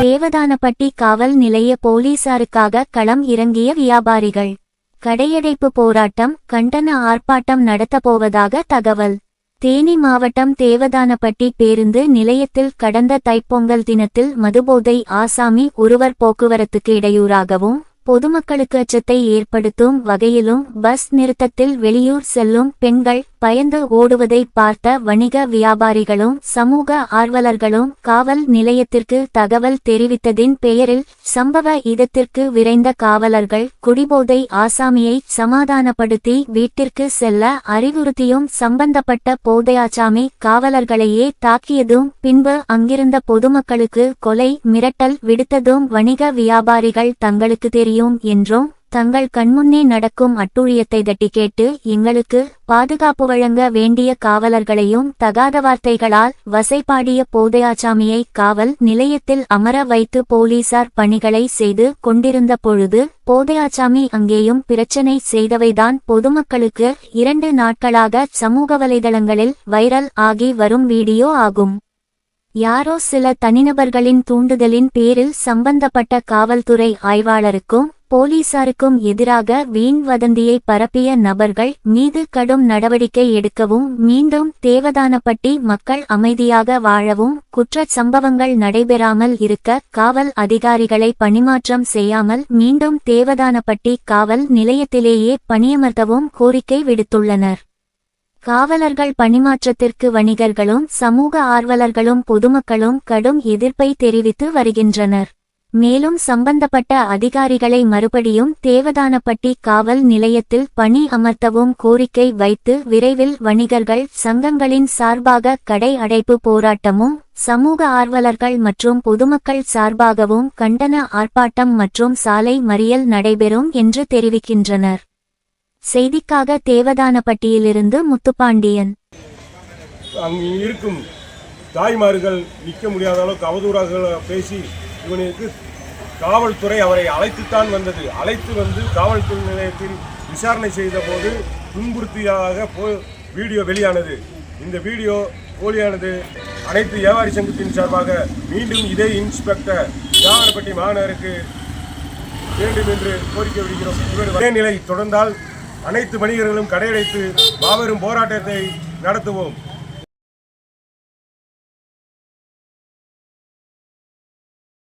தேவதானப்பட்டி காவல் நிலைய போலீசாருக்காக களம் இறங்கிய வியாபாரிகள். கடையடைப்பு போராட்டம் கண்டன ஆர்ப்பாட்டம் நடத்தப்போவதாக தகவல். தேனி மாவட்டம் தேவதானப்பட்டி பேருந்து நிலையத்தில் கடந்த தைப்பொங்கல் தினத்தில் மதுபோதை ஆசாமி ஒருவர் போக்குவரத்துக்கு இடையூறாகவும் பொதுமக்களுக்கு அச்சத்தை ஏற்படுத்தும் வகையிலும் பஸ் நிறுத்தத்தில் வெளியூர் செல்லும் பெண்கள் பயந்து ஓடுவதை பார்த்த வணிக வியாபாரிகளும் சமூக ஆர்வலர்களும் காவல் நிலையத்திற்கு தகவல் தெரிவித்ததின் பெயரில் சம்பவ இடத்திற்கு விரைந்த காவலர்கள் குடிபோதை ஆசாமியை சமாதானப்படுத்தி வீட்டிற்கு செல்ல அறிவுறுத்தியும் சம்பந்தப்பட்ட போதையாச்சாமி காவலர்களையே தாக்கியதும் பின்பு அங்கிருந்த பொதுமக்களுக்கு கொலை மிரட்டல் விடுத்ததும் வணிக வியாபாரிகள் தங்களுக்கு தெரியும். என்றும் தங்கள் கண்முன்னே நடக்கும் அட்டூழியத்தை தட்டி கேட்டு எங்களுக்கு பாதுகாப்பு வழங்க வேண்டிய காவலர்களையும் தகாத வார்த்தைகளால் வசைபாடிய போதையாச்சாமியை காவல் நிலையத்தில் அமர வைத்து போலீசார் பணிகளை செய்து கொண்டிருந்த பொழுது போதையாச்சாமி அங்கேயும் பிரச்சனை செய்தவைதான் பொதுமக்களுக்கு இரண்டு நாட்களாக சமூக வலைதளங்களில் வைரல் ஆகி வரும் வீடியோ ஆகும். யாரோ சில தனிநபர்களின் தூண்டுதலின் பேரில் சம்பந்தப்பட்ட காவல்துறை ஆய்வாளருக்கும் போலீசாருக்கும் எதிராக வீண் வதந்தியை பரப்பிய நபர்கள் மீது கடும் நடவடிக்கை எடுக்கவும் மீண்டும் தேவதானப்பட்டி மக்கள் அமைதியாக வாழவும் குற்றச் சம்பவங்கள் நடைபெறாமல் இருக்க காவல் அதிகாரிகளை பணிமாற்றம் செய்யாமல் மீண்டும் தேவதானப்பட்டி காவல் நிலையத்திலேயே பணியமர்த்தவும் கோரிக்கை விடுத்துள்ளனர். காவலர்கள் பணிமாற்றத்திற்கு வணிகர்களும் சமூக ஆர்வலர்களும் பொதுமக்களும் கடும் எதிர்ப்பை தெரிவித்து வருகின்றனர். மேலும் சம்பந்தப்பட்ட அதிகாரிகளை மறுபடியும் தேவதானப்பட்டி காவல் நிலையத்தில் பணி அமர்த்தவும் கோரிக்கை வைத்து விரைவில் வணிகர்கள் சங்கங்களின் சார்பாக கடை அடைப்பு போராட்டமும் சமூக ஆர்வலர்கள் மற்றும் பொதுமக்கள் சார்பாகவும் கண்டன ஆர்ப்பாட்டம் மற்றும் சாலை மறியல் நடைபெறும் என்று தெரிவிக்கின்றனர். செய்திக்காக தேவதானப்பட்டியிலிருந்து முத்துப்பாண்டியன். அங்கு இருக்கும் தாய்மார்கள் நிற்க முடியாத அளவுக்கு அவதூறாக பேசி இவனுக்கு காவல்துறை அவரை அழைத்துத்தான் வந்தது. அழைத்து வந்து காவல்துறை நிலையத்தில் விசாரணை செய்தபோது துன்புறுத்தியாக போ வீடியோ வெளியானது. இந்த வீடியோ போலியானது. அனைத்து வியாபாரி சங்கத்தின் சார்பாக மீண்டும் இதே இன்ஸ்பெக்டர் வியாபாரப்பட்டி மாநகருக்கு வேண்டும் என்று கோரிக்கை விடுகிறோம் இவர் ஒரே நிலை தொடர்ந்தால் அனைத்து வணிகர்களும் கடையடைத்து மாபெரும் போராட்டத்தை நடத்துவோம்.